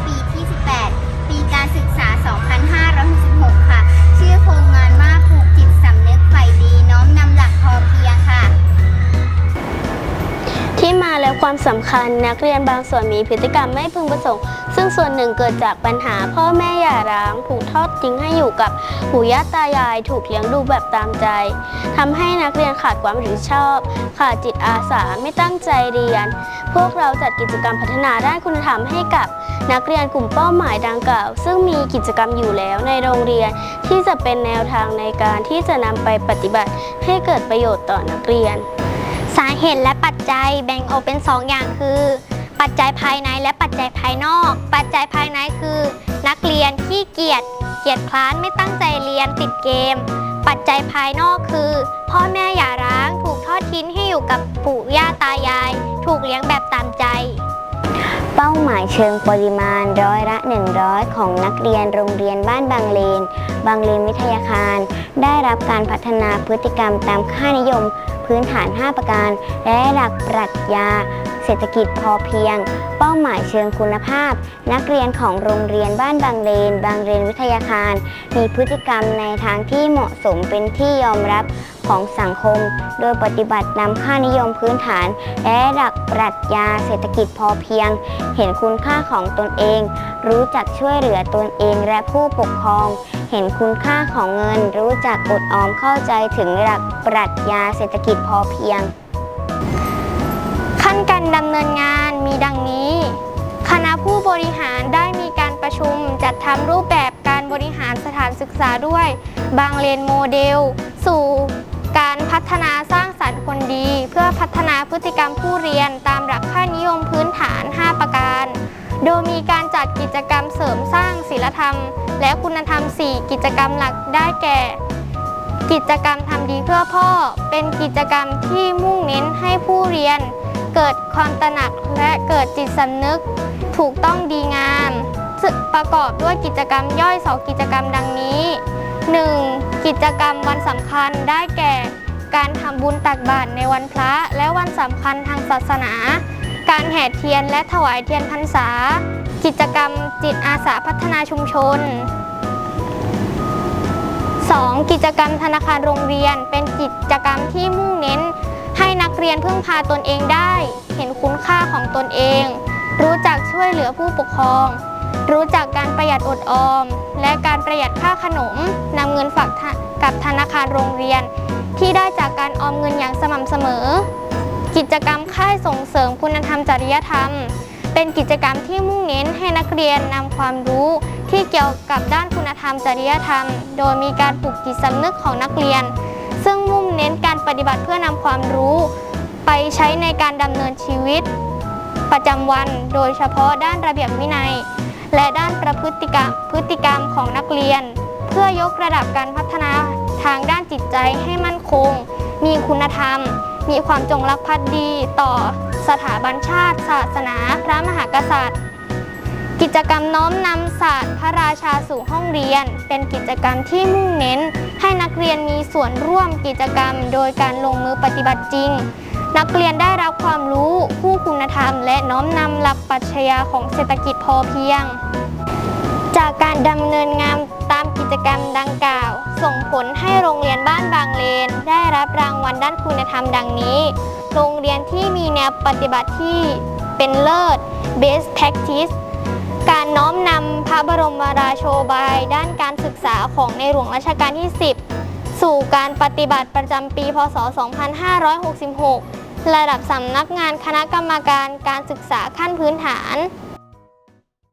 เที่มาและความสำคัญนักเรียนบางส่วนมีพฤติกรรมไม่พึงประสงค์ ซึ่งส่วนหนึ่งเกิดจากปัญหาพ่อแม่หย่าร้าง ถูกทอดทิ้งให้อยู่กับปู่ย่าตายายถูกเลี้ยงดูแบบตามใจทำให้นักเรียนขาดความรับผิดชอบ ขาดจิตอาสาไม่ตั้งใจเรียน พวกเราจัดกิจกรรมพัฒนาด้านคุณธรรมให้กับนักเรียนกลุ่มเป้าหมายดังกล่าว ซึ่งมีกิจกรรมอยู่แล้วในโรงเรียนที่จะเป็นแนวทางในการที่จะนำไปปฏิบัติให้เกิดประโยชน์ต่อนักเรียน สาเหตุและปัจจัยแบ่งออกเป็น 2 อย่างคือ ปัจจัยภายในและปัจจัยภายนอก ปัจจัยภายในคือ นักเรียนขี้เกียจเกียจคร้านไม่ตั้งใจเรียนติดเกม ปัจจัยภายนอกคือ พ่อแม่หย่าร้างถูกทอดทิ้งให้อยู่กับปู่ย่าตายาย ถูกเลี้ยงแบบตามใจ เป้าหมายเชิงปริมาณร้อยละ 100 ของนักเรียนโรงเรียนบ้านบางเลน บางเลนวิทยาคาร ได้รับการพัฒนาพฤติกรรมตามค่านิยม พื้นฐาน 5 ประการ และหลักปรัชญา เศรษฐกิจพอเพียง เป้าหมายเชิงคุณภาพ นักเรียนของโรงเรียนบ้านบางเลน บางเลนวิทยาคาร มีพฤติกรรมในทางที่เหมาะสมเป็นที่ยอมรับของสังคม โดยปฏิบัติตามค่านิยมพื้นฐาน และหลักปรัชญาเศรษฐกิจพอเพียง เห็นคุณค่าของตนเอง รู้จักช่วยเหลือตนเองและผู้ปกครอง เห็นคุณค่าของเงิน รู้จักอดออมเข้าใจถึงหลักปรัชญาเศรษฐกิจพอเพียง ขั้นการดำเนินงานมีดังนี้ คณะผู้บริหารได้มีการประชุมจัดทำรูปแบบการบริหารสถานศึกษาด้วย บางเลนโมเดล สู่การพัฒนาสร้างสรรค์คนดี เพื่อพัฒนาพฤติกรรมผู้เรียนตามหลักค่านิยมพื้นฐาน 5 ประการ โดยมีการจัดกิจกรรมเสริมสร้างศีลธรรม และคุณธรรม 4 กิจกรรมหลักได้แก่ กิจกรรมทำดีเพื่อพ่อ เป็นกิจกรรมที่มุ่งเน้นให้ผู้เรียน เกิดความตระหนักและเกิดจิตสำนึก ถูกต้องดีงาม ประกอบด้วยกิจกรรมย่อยสองกิจกรรมดังนี้ 1. กิจกรรมวันสำคัญได้แก่ การทำบุญตักบาตรในวันพระและวันสำคัญทางศาสนา การแห่เทียนและถวายเทียนพรรษา กิจกรรมจิตอาสาพัฒนาชุมชน 2. กิจกรรมธนาคารโรงเรียน เป็นกิจกรรมที่มุ่งเน้น ให้นักเรียนพึ่งพาตนเองได้ เห็นคุณค่าของตนเอง รู้จักช่วยเหลือผู้ปกครอง รู้จักการประหยัดอดออม และการประหยัดค่าขนมนำเงินฝากกับธนาคารโรงเรียน ที่ได้จากการออมเงินอย่างสม่ำเสมอ กิจกรรมค่ายส่งเสริมคุณธรรมจริยธรรม เป็นกิจกรรมที่มุ่งเน้นให้นักเรียนนำความรู้ที่เกี่ยวกับด้านคุณธรรมจริยธรรม โดยมีการปลูกจิตสำนึกของนักเรียน ซึ่งมุ่งเน้นการปฏิบัติเพื่อนำความรู้ ไปใช้ในการดำเนินชีวิต ประจำวัน โดยเฉพาะด้านระเบียบวินัย และด้านประพฤติกรรมพฤติกรรมของนักเรียน เพื่อยกระดับการพัฒนาทางด้านจิตใจให้มั่นคง มีคุณธรรม มีความจงรักภักดีต่อสถาบันชาติ ศาสนา พระมหากษัตริย์ กิจกรรมน้อมนำศาสตร์พระราชาสู่ห้องเรียน เป็นกิจกรรมที่มุ่งเน้น ให้นักเรียนมีส่วนร่วมกิจกรรม โดยการลงมือปฏิบัติจริง นักเรียนได้รับความรู้คู่คุณธรรม และน้อมนำหลักปรัชญาของเศรษฐกิจพอเพียง จากการดำเนินงานตามกิจกรรมดังกล่าว ส่งผลให้โรง บ้านบางเลน ได้รับรางวัลด้านคุณธรรมดังนี้ โรงเรียนที่มีแนวปฏิบัติที่เป็นเลิศ best practice การน้อมนำพระบรมราโชบาย ด้านการศึกษาของในหลวงรัชกาลที่ 10 สู่การปฏิบัติประจำปี พศ 2566 ระดับสำนักงานคณะกรรมการการศึกษาขั้นพื้นฐาน